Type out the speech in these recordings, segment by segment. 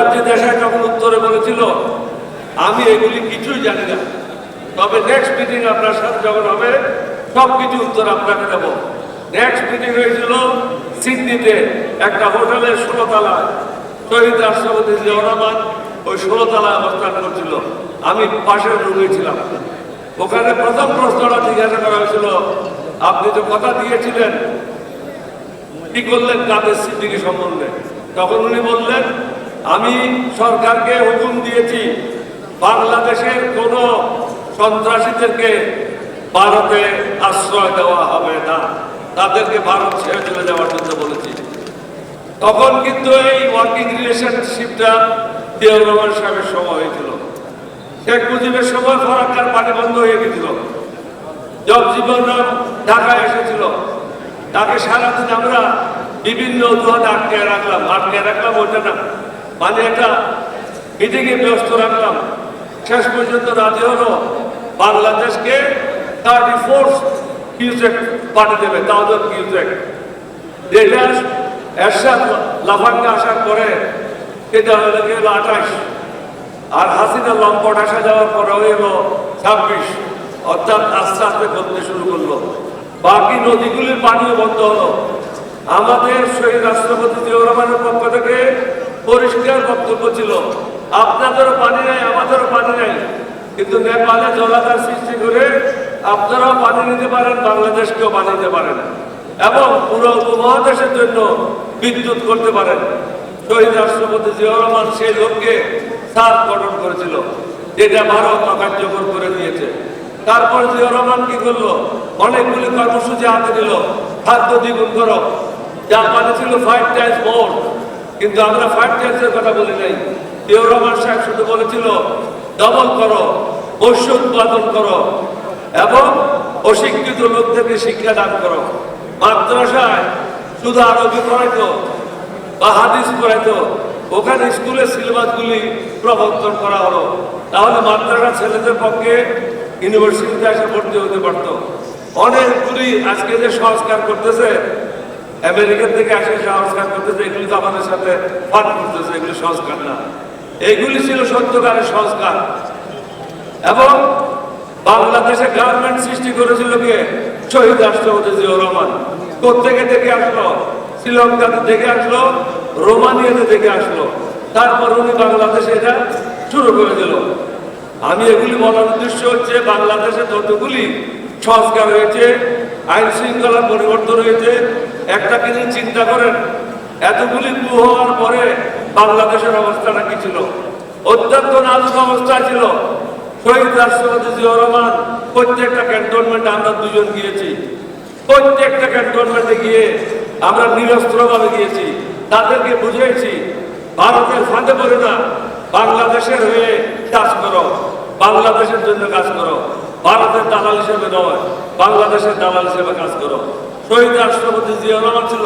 মোরারজি দেশাই যখন উত্তরে বলেছিল, আমি এগুলি কিছুই জানি না। তবে নেক্সট মিটিং আপনার সাথে যখন হবে সব কিছু উত্তর আপনাকে দেব। নেক্সট মিটিং হয়েছিল সিডনিতে একটা হোটেলের ষোলো তলায় শহীদ রাষ্ট্রপতি জিয়াউর ওই ষোলো তলায় অবস্থান করছিল। আমি পাশের রুমে ছিলাম। ওখানে প্রথম প্রশ্নটা জিজ্ঞাসা করা হয়েছিল, আপনি তো কথা দিয়েছিলেন। কি করলেন কাদের সিদ্দিকি সম্বন্ধে? তখন উনি বললেন আমি সরকারকে হুকুম দিয়েছি, বাংলাদেশের কোন সন্ত্রাসীদেরকে ভারতে আশ্রয় দেওয়া হবে না। তাদেরকে ভারত ছেড়ে চলে যাওয়ার জন্য বলেছি। তখন কিন্তু এই ওয়ার্কিং রিলেশনশিপটা জিয়াউর রহমান সাহেবের সময় হয়েছিল। শেখ মুজিবের সময় ফরাক্কার পানি বন্ধ হয়ে গেছিল। জগজীবন রাম ঢাকায় এসেছিল। তাকে সারাদিন আমরা বিভিন্ন অজুহাতে আটকে রাখলাম। আটকে রাখলাম ওইটা না। মানে একটা মিটিংয়ে ব্যস্ত রাখলাম। শেষ পর্যন্ত রাজি হলো, বাংলাদেশকে থার্টি ফোর কিউসেক পানি দেবে তাওজন কিউসেক যেটা এরশাদ লাফাঙ্গা আসার পরে এটা হলো গেল আঠাশ। আর হাসিনা লম্পট আসা যাওয়ার পরে এলো ছাব্বিশ। অর্থাৎ আস্তে আস্তে করতে শুরু করল। বাকি নদীগুলির পানিও বন্ধ হলো। আমাদের শহীদ রাষ্ট্রপতি জিয়াউর রহমানের পক্ষ থেকে পরিষ্কার বক্তব্য ছিল, আপনাদেরও পানি নাই, আমাদেরও পানি নাই, কিন্তু নেপালে জলাধার সৃষ্টি করে আপনারাও পানি নিতে পারেন, বাংলাদেশকেও পানি নিতে পারেন এবং পুরো উপমহাদেশের জন্য বিদ্যুৎ করতে পারেন। শহীদ রাষ্ট্রপতি জিয়াউর রহমান সেই লোককে সাত গঠন করেছিল, যেটা ভারত অকার্যকর করে দিয়েছে। তারপর জিয়াউর রহমান কি করল? অনেকগুলি কর্মসূচি হাতে দিল খাদ্য দ্বিগুণ করো। যা মানে ছিল ফাইভ টাইমস মোর কিন্তু আমরা ফাইভ টাইমসের কথা বলি নাই। জিয়াউর রহমান সাহেব শুধু বলেছিল দমন করো শস্য উৎপাদন করো এবং অশিক্ষিত লোকদেরকে শিক্ষা দান করো। মাদ্রাসায় শুধু আরবি পড়াইতো বা হাদিস পড়াইতো, ওখানে স্কুলের সিলেবাসগুলি প্রবর্তন করা হলো। তাহলে মাদ্রাসা ছেলেদের পক্ষে ইউনিভার্সিটিতে এসে ভর্তি হতে পারত। অনেকগুলি আজকে যে সংস্কার করতেছে আমেরিকার থেকে আসে, সংস্কার করতেছে, এগুলি তো আমাদের সাথে ফাট করতেছে, এগুলি সংস্কার না। এগুলি ছিল সত্যকারের সংস্কার। এবং বাংলাদেশে গভর্নমেন্ট সৃষ্টি করেছিল কে? শহীদ রাষ্ট্রপতি জিয়াউর রহমান। কোথেকে দেখে আসলো? শ্রীলঙ্কাতে দেখে আসলো, রোমানিয়াতে দেখে আসলো। তারপর উনি বাংলাদেশে এটা শুরু করে দিল। আমি এগুলি বলার উদ্দেশ্য হচ্ছে, বাংলাদেশে যতগুলি সংস্কার হয়েছে আইন শৃঙ্খলার পরিবর্তন হয়েছে একটা জিনিস চিন্তা করেন, এতগুলি কু হওয়ার পরে বাংলাদেশের অবস্থাটা কি ছিল? অত্যন্ত নাজুক অবস্থা ছিল। শহীদ রাষ্ট্রপতি জিয়াউর রহমান, প্রত্যেকটা ক্যান্টনমেন্টে আমরা দুজন গিয়েছি। প্রত্যেকটা ক্যান্টনমেন্টে গিয়ে আমরা নিরস্ত্রভাবে গিয়েছি। তাদেরকে বুঝিয়েছি ভারতের ফাঁদে পড়ে না, বাংলাদেশের হয়ে কাজ করো। বাংলাদেশের জন্য কাজ করো। ভারতের দালাল হিসেবে নয়, বাংলাদেশের দালাল হিসেবে কাজ করো। শহীদ রাষ্ট্রপতি রহমান ছিল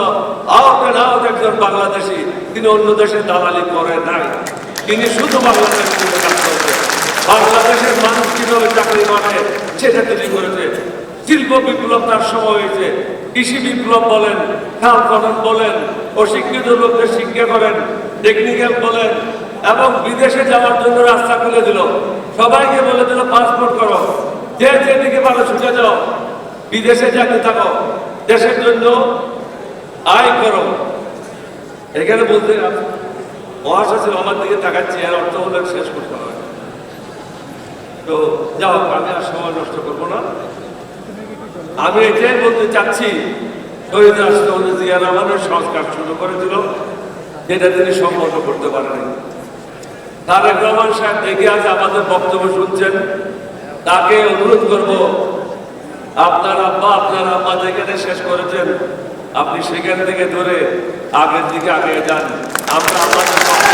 আউট অ্যান্ড একজন বাংলাদেশি, তিনি অন্য দেশে দালালি করে নাই। তিনি শুধু বাংলাদেশের কাজ করেছেন বাংলাদেশের মানুষ কীভাবে চাকরি পাবে, সেটা তিনি করেছে। শিল্প বিপ্লব তার সময় হয়েছে। কৃষি বিপ্লব বলেন, খাল খনন বলেন, অশিক্ষিত লোকদের শিক্ষা করেন টেকনিক্যাল বলেন, এবং বিদেশে যাওয়ার জন্য রাস্তা খুলে দিল। সবাইকে বলে দিল, পাসপোর্ট করো। যে যেদিকে ভালো ছুটে যাও। বিদেশে যাতে থাকো। দেশের জন্য আয় করো। এখানে বলতে মহাসচিব আমার দিকে তাকাচ্ছি আর অর্থ হলে শেষ করতে হবে তো যা হোক, আমি আর সময় নষ্ট করব না। আমি এটাই বলতে চাচ্ছি, শহীদ রাষ্ট্রপতি জিয়া রহমানের সংস্কার শুরু করেছিল, যেটা তিনি সম্পন্ন করতে পারেন তারেক রহমান সাহেব দেখে আজ আমাদের বক্তব্য শুনছেন। তাকে অনুরোধ করব আপনার আব্বা আপনার আব্বা যেখানে শেষ করেছেন, আপনি সেখান থেকে ধরে আগের দিকে আগে যান। আমরা থেকে